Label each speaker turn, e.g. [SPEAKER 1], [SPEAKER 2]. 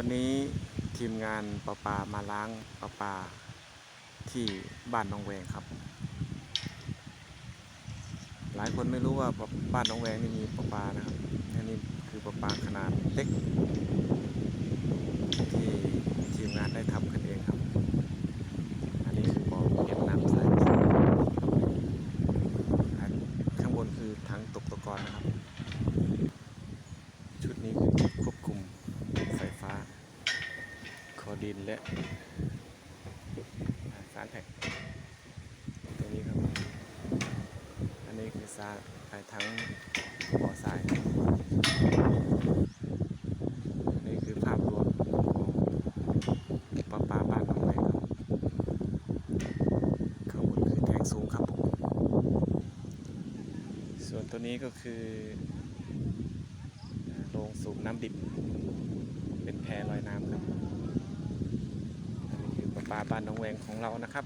[SPEAKER 1] วันนี้ทีมงานประปามาล้างประปาที่บ้านน้องแวงครับ หลายคนไม่รู้ว่าบ้านน้องแวงนี่มีประปานะครับอันนี้คือประปาขนาดเล็ก ที่ทีมงานได้ทำกันเองครับ อันนี้คือบ่อเก็บน้ำใสอันข้างบนคือถังตกตะกอนนะครับ ชุดนี้คือควบคุมไฟฟ้า ค อดินและสารแท็กตัวนี้ครับ อันนี้คือสารไปทั้งบ่อทรายอันนี้คือภาพรวมของปลาปลาบ้านหนองแวงครับข้างบนคือแทงสูงครับผมส่วนตัวนี้ก็คือโรงสูบน้ำดิบ เป็นแพลอยน้ำครับ อันนี้คือประ ป่าบ้านหนองแวงของเรานะครับ